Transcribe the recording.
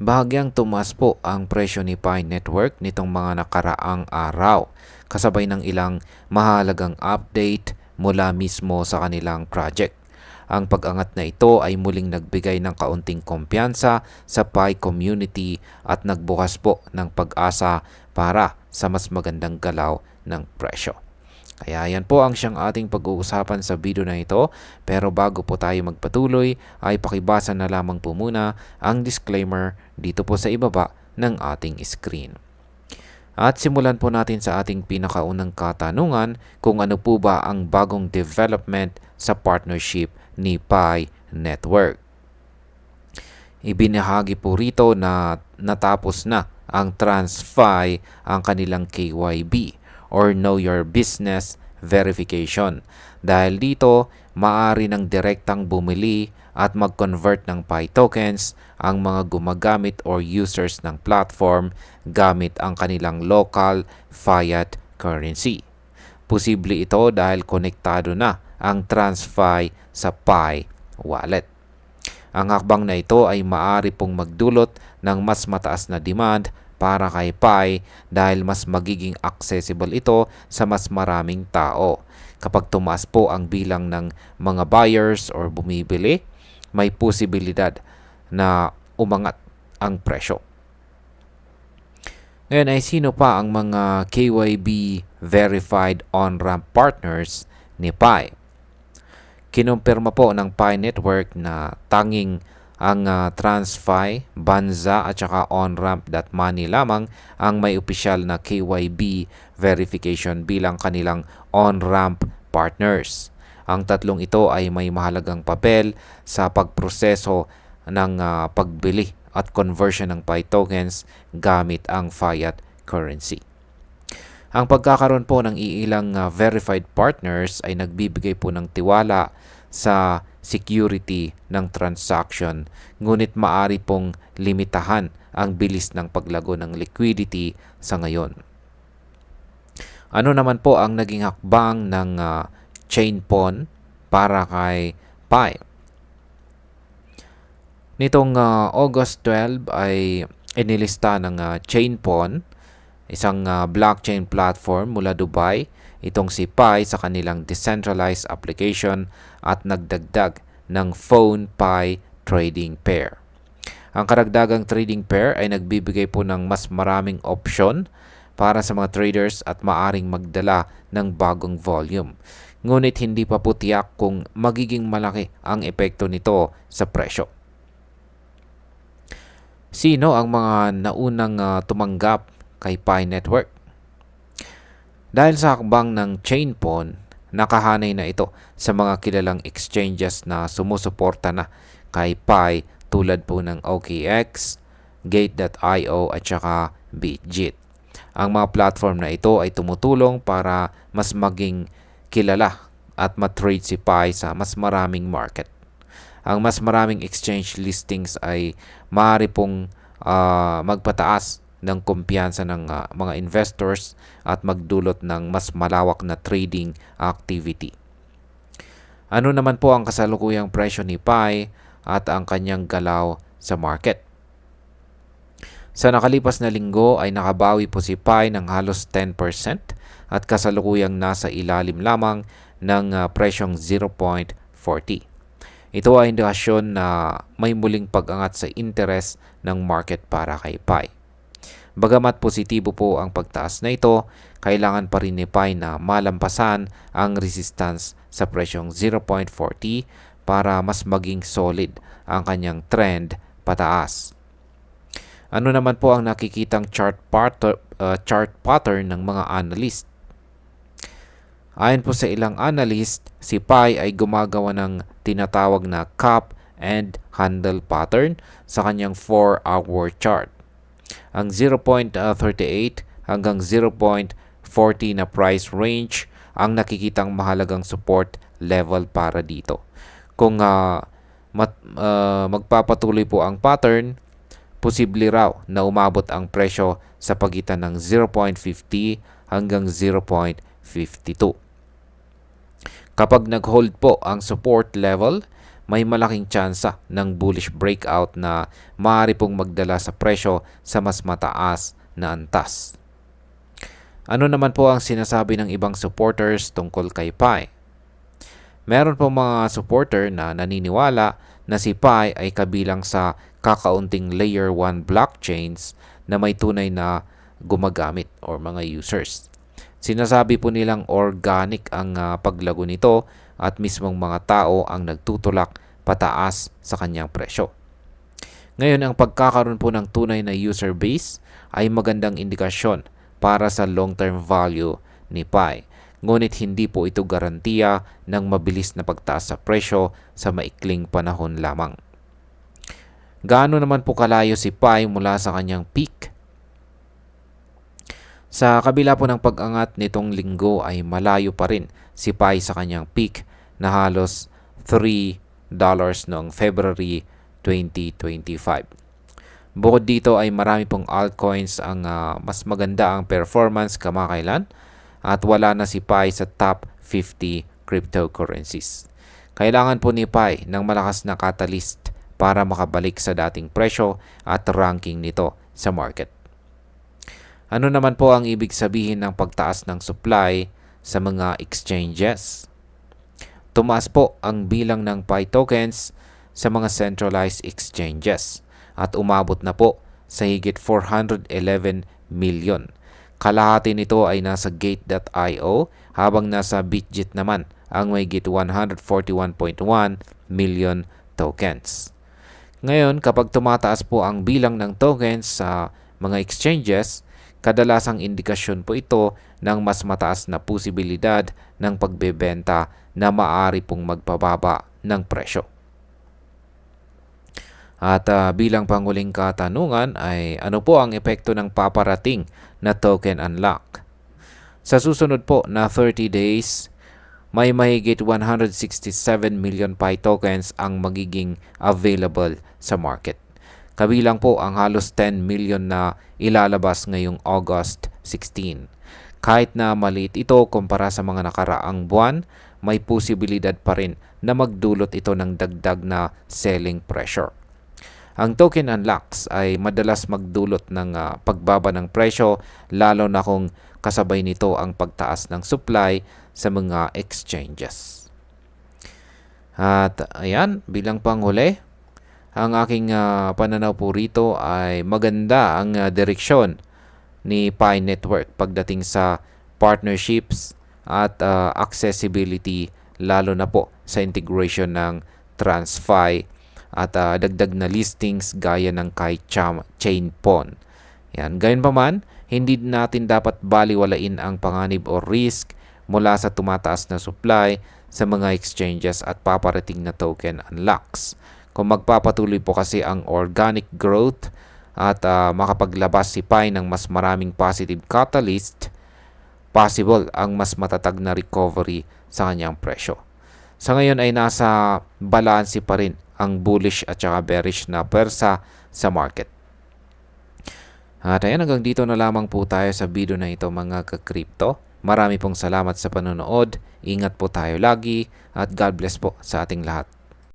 Bahagyang tumaas po ang presyo ni Pi Network nitong mga nakaraang araw, kasabay ng ilang mahalagang update mula mismo sa kanilang project. Ang pag-angat na ito ay muling nagbigay ng kaunting kumpiyansa sa Pi community at nagbukas po ng pag-asa para sa mas magandang galaw ng presyo. Kaya yan po ang siyang ating pag-uusapan sa video na ito. Pero bago po tayo magpatuloy ay pakibasa na lamang po muna ang disclaimer dito po sa ibaba ng ating screen. At simulan po natin sa ating pinakaunang katanungan kung ano po ba ang bagong development sa partnership ni Pi Network. Ibinahagi po rito na natapos na ang TransFi ang kanilang KYB or Know Your Business Verification. Dahil dito, maaari ng direktang bumili at mag-convert ng Pi tokens ang mga gumagamit or users ng platform gamit ang kanilang local fiat currency. Posible ito dahil konektado na ang TransFi sa Pi wallet. Ang hakbang na ito ay maaari pong magdulot ng mas mataas na demand para kay Pi dahil mas magiging accessible ito sa mas maraming tao. Kapag tumaas po ang bilang ng mga buyers or bumibili, may posibilidad na umangat ang presyo. Ngayon ay sino pa ang mga KYB verified on-ramp partners ni Pi? Kinumpirma po ng Pi Network na tanging ang uh, TransFi, Banza at saka OnRamp.money lamang ang may opisyal na KYB verification bilang kanilang on-ramp partners. Ang tatlong ito ay may mahalagang papel sa pagproseso ng uh, pagbili at conversion ng Pi tokens gamit ang fiat currency. Ang pagkakaroon po ng iilang uh, verified partners ay nagbibigay po ng tiwala sa security ng transaction ngunit maari pong limitahan ang bilis ng paglago ng liquidity sa ngayon. Ano naman po ang naging hakbang ng uh, ChainPon para kay Pi? Nitong uh, August 12 ay inilista ng uh, ChainPon, isang uh, blockchain platform mula Dubai, itong si Pi sa kanilang decentralized application at nagdagdag ng Phone Pi trading pair. Ang karagdagang trading pair ay nagbibigay po ng mas maraming option para sa mga traders at maaring magdala ng bagong volume. Ngunit hindi pa po tiyak kung magiging malaki ang epekto nito sa presyo. Sino ang mga naunang uh, tumanggap kay Pi Network? Dahil sa hakbang ng ChainPon, nakahanay na ito sa mga kilalang exchanges na sumusuporta na kay Pi tulad po ng OKX, Gate.io at saka Bitjit. Ang mga platform na ito ay tumutulong para mas maging kilala at matrade si Pi sa mas maraming market. Ang mas maraming exchange listings ay maaari pong uh, magpataas ng kumpiyansa ng uh, mga investors at magdulot ng mas malawak na trading activity. Ano naman po ang kasalukuyang presyo ni Pi at ang kanyang galaw sa market? Sa nakalipas na linggo ay nakabawi po si Pi ng halos 10% at kasalukuyang nasa ilalim lamang ng uh, presyong 0.40. Ito ay indikasyon na may muling pag-angat sa interest ng market para kay Pi. Bagamat positibo po ang pagtaas na ito, kailangan pa rin ni Pi na malampasan ang resistance sa presyong 0.40 para mas maging solid ang kanyang trend pataas. Ano naman po ang nakikitang chart, part, uh, chart pattern ng mga analyst? Ayon po sa ilang analyst, si Pi ay gumagawa ng tinatawag na cup and handle pattern sa kanyang 4-hour chart. Ang 0.38 hanggang 0.40 na price range ang nakikitang mahalagang support level para dito. Kung uh, mat, uh, magpapatuloy po ang pattern, posible raw na umabot ang presyo sa pagitan ng 0.50 hanggang 0.52. Kapag nag-hold po ang support level, may malaking tsansa ng bullish breakout na maaari pong magdala sa presyo sa mas mataas na antas. Ano naman po ang sinasabi ng ibang supporters tungkol kay Pi? Meron po mga supporter na naniniwala na si Pi ay kabilang sa kakaunting layer 1 blockchains na may tunay na gumagamit or mga users. Sinasabi po nilang organic ang uh, paglago nito at mismong mga tao ang nagtutulak pataas sa kanyang presyo. Ngayon, ang pagkakaroon po ng tunay na user base ay magandang indikasyon para sa long-term value ni Pi. Ngunit hindi po ito garantiya ng mabilis na pagtaas sa presyo sa maikling panahon lamang. Gaano naman po kalayo si Pi mula sa kanyang peak? Sa kabila po ng pag-angat nitong linggo ay malayo pa rin si Pi sa kanyang peak na halos $3 noong February 2025. Bukod dito ay marami pong altcoins ang uh, mas maganda ang performance kamakailan at wala na si Pi sa top 50 cryptocurrencies. Kailangan po ni Pi ng malakas na catalyst para makabalik sa dating presyo at ranking nito sa market. Ano naman po ang ibig sabihin ng pagtaas ng supply sa mga exchanges? Tumaas po ang bilang ng Pi tokens sa mga centralized exchanges at umabot na po sa higit 411 million. Kalahati nito ay nasa gate.io habang nasa Bitget naman ang may higit 141.1 million tokens. Ngayon, kapag tumataas po ang bilang ng tokens sa mga exchanges, Kadalasang indikasyon po ito ng mas mataas na posibilidad ng pagbebenta na maaari pong magpababa ng presyo. At uh, bilang panguling katanungan ay ano po ang epekto ng paparating na token unlock? Sa susunod po na 30 days, may mahigit 167 million Pi tokens ang magiging available sa market. Kabilang po ang halos 10 million na ilalabas ngayong August 16. Kahit na maliit ito kumpara sa mga nakaraang buwan, may posibilidad pa rin na magdulot ito ng dagdag na selling pressure. Ang token unlocks ay madalas magdulot ng uh, pagbaba ng presyo lalo na kung kasabay nito ang pagtaas ng supply sa mga exchanges. At ayan, bilang panghuli, ang aking uh, pananaw po rito ay maganda ang uh, direksyon ni Pi Network pagdating sa partnerships at uh, accessibility lalo na po sa integration ng TransFi at uh, dagdag na listings gaya ng kay Cham Chainpon. Yan, gayon pa man, hindi natin dapat baliwalain ang panganib o risk mula sa tumataas na supply sa mga exchanges at paparating na token unlocks. Kung magpapatuloy po kasi ang organic growth at uh, makapaglabas si Pi ng mas maraming positive catalyst, possible ang mas matatag na recovery sa kanyang presyo. Sa ngayon ay nasa balanse pa rin ang bullish at saka bearish na persa sa market. At ayan, hanggang dito na lamang po tayo sa video na ito mga ka-crypto. Marami pong salamat sa panonood. Ingat po tayo lagi at God bless po sa ating lahat.